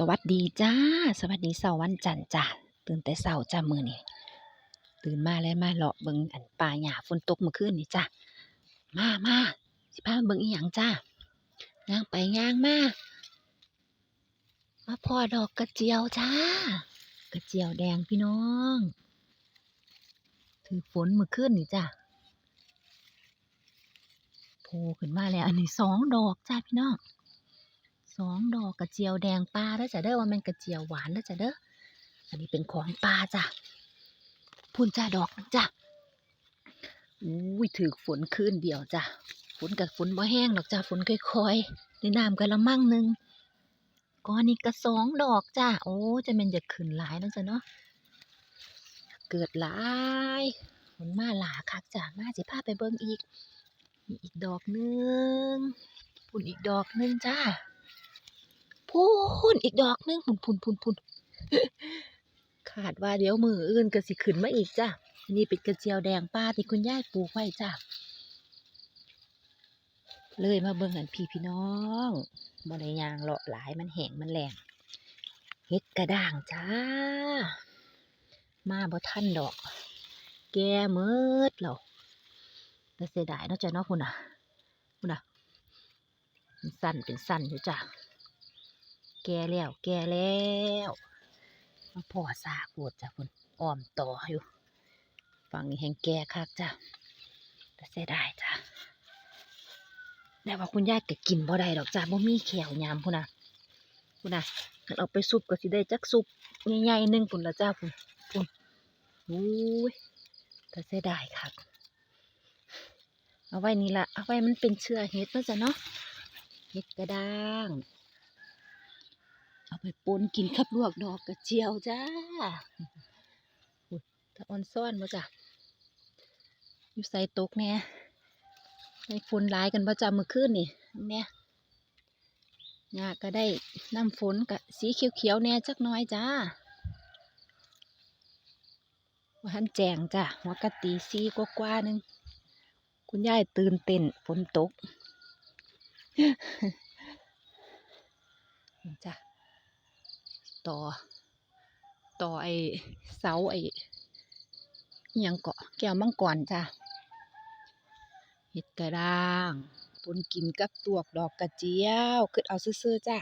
สวัสดีจ้า สวัสดีเสาร์วันจันทร์จ้าตื่นแต่เช้าจ้ามือนี้ตื่นมาแล้วมาเลาะเบิงอันป่าหญ้าฝนตกเมื่อคืนนี่จ้ามามาสิพาเบิงอีหยังจ้าย่างไปย่างมามาพ่อดอกกระเจียวจ้า กระเจียวแดงพี่น้อง ถือฝนเมื่อคืนนี่จ้าโผล่ขึ้นมาแล้วอันนี้สองดอกจ้าพี่น้อง สองดอกกระเจียวแดงปลาแล้วจ้ะเด้อว่ามันกระเจียวหวานแล้วจ้ะเด้ออันนี้เป็นของปลาจ้ะพุ่นจ้าดอกจ้ะอุ้ยถือฝนคืนเดียวจ้ะฝนกับฝนบ่แห้งหรอกจ้ะฝนค่อยๆในน้ำกะละมังหนึ่งก้อนนี้ก็สองดอกจ้ะโอ้จะเป็นจะขึ้นหลายแล้วจ้ะเนาะเกิดหลายฝนมาหลาคักจ้ะมาสิพาไปเบิ่งอีกมีอีกดอกหนึงพุ่นอีกดอกหนึงจ้า พูนอีกดอกนึงพุนพุนพุนพุนขาดว่าเดี๋ยวมืออื่นก็สิขึ้นมาอีกจ้ะนนี่เป็นกระเจียวแดงป้าที่คุณยายปลูกไว้จ้ะเลยมาเบิ่งกันพี่พี่น้องบ่ได้ยางเลาะหลายมันแห้งมันแรงเฮ็ดกระด้างจ้า มาบ่ทันดอก แก่เมิดแล้วแต่เสียดายเนาะจ้ะเนาะพุ่นน่ะพุ่นน่ะเป็นสั้นเป็นสั้นอยู่จ้ะ แก่แล้ว แก่แล้วพ่อซาปวดจ้ะคุณอ้อมต่ออยู่ฝั่งนี้แห้งแก่คักจ้ะแต่เสียดายจ้ะแต่ว่าคุณยายกกินบ่ได้ดอกจ้ะบ่มีแขวยามพุ่นนะพุ่นนะเอาไปซุปก็สิได้จักซุปใหญ่ๆหนึงพุ่นละจ้าพุ่นพุ่นอุ้ยแต่เสียดายคักเอาไว้นี่ละเอาไว้มันเป็นเชื้อเห็ดนาะจ้ะเนาะเห็ดกระด้าง เอาไปปนกินกับลวกดอกกระเจียวจ้าตะออนซ่อนมาจ้ะอยู่ใส่ตกแน่ในฝนหลายกันประจำมือคืนนี่เนี่ยหญ้าก็ได้น้ำฝนกับสีเขียวๆแน่จักน้อยจ้าว่าหันแจงจ้ะหัวกะตีซีกว่าๆนึง คุณยายตื่นเต้นฝนตก นี่จ้ะ ต่อ ต่อไอเสาไออิหยังเกาะแก้วมังกรจ้ะเห็ดกระด้างปนกินกับตวกดอกกระเจียวคือเอาซื่อๆจ้ะ